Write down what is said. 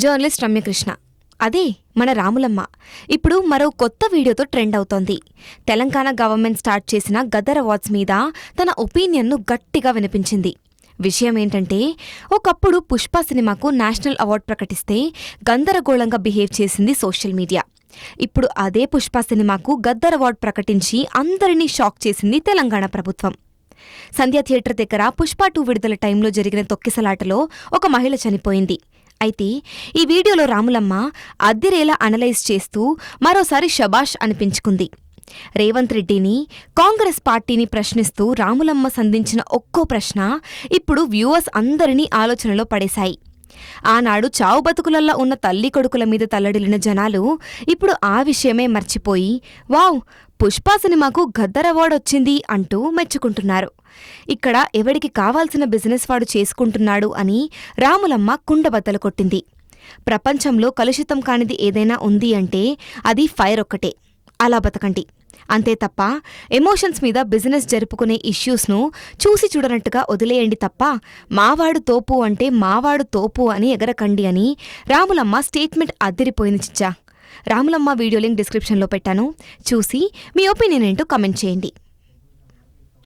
Journalist Ramyakrishna. అదే మన రాములమ్మ. ఇప్పుడు మరో కొత్త వీడియోతో ట్రెండ్ అవుతోంది. తెలంగాణ గవర్నమెంట్ స్టార్ట్ చేసిన గదర్ అవార్డ్స్ మీద తన ఒపీనియన్ను గట్టిగా వినిపించింది. విషయం ఏంటంటే ఒకప్పుడు పుష్ప సినిమాకు నేషనల్ అవార్డు ప్రకటిస్తే గందరగోళంగా బిహేవ్ చేసింది సోషల్ మీడియా. ఇప్పుడు అదే పుష్ప సినిమాకు గద్దర్ అవార్డు ప్రకటించి అందరినీ షాక్ చేసింది తెలంగాణ ప్రభుత్వం. సంధ్యా థియేటర్ దగ్గర పుష్ప టూ విడుదల టైంలో జరిగిన తొక్కిసలాటలో ఒక మహిళ చనిపోయింది. అయితే ఈ వీడియోలో రాములమ్మ అద్దిరేలా అనలైజ్ చేస్తూ మరోసారి షబాష్ అనిపించుకుంది. రేవంత్ రెడ్డిని కాంగ్రెస్ పార్టీని ప్రశ్నిస్తూ రాములమ్మ సంధించిన ఒక్కో ప్రశ్న ఇప్పుడు వ్యూవర్స్ అందరినీ ఆలోచనలో పడేశాయి. ఆనాడు చావు బతుకులల్లా ఉన్న తల్లి కొడుకుల మీద తల్లడిల్లిన జనాలు ఇప్పుడు ఆ విషయమే మర్చిపోయి వావ్ పుష్ప సినిమాకు గద్దర్ అవార్డు వచ్చింది అంటూ మెచ్చుకుంటున్నారు. ఇక్కడ ఎవడికి కావాల్సిన బిజినెస్ వాడు చేసుకుంటున్నాడు అని రాములమ్మ కుండబద్దలు కొట్టింది. ప్రపంచంలో కలుషితం కానిది ఏదైనా ఉంది అంటే అది ఫైర్ ఒక్కటే. అలా బతకండి. అంతే తప్ప ఎమోషన్స్ మీద బిజినెస్ జరుపుకునే ఇష్యూస్ను చూసి చూడనట్టుగా వదిలేయండి తప్ప మావాడు తోపు అంటే మావాడు తోపు అని ఎగరకండి అని రాములమ్మ స్టేట్మెంట్ అదిరిపోయింది చిచ్చా. రాములమ్మ వీడియో లింక్ డిస్క్రిప్షన్లో పెట్టాను. చూసి మీ ఒపీనియన్ ఏంటో కమెంట్ చేయండి.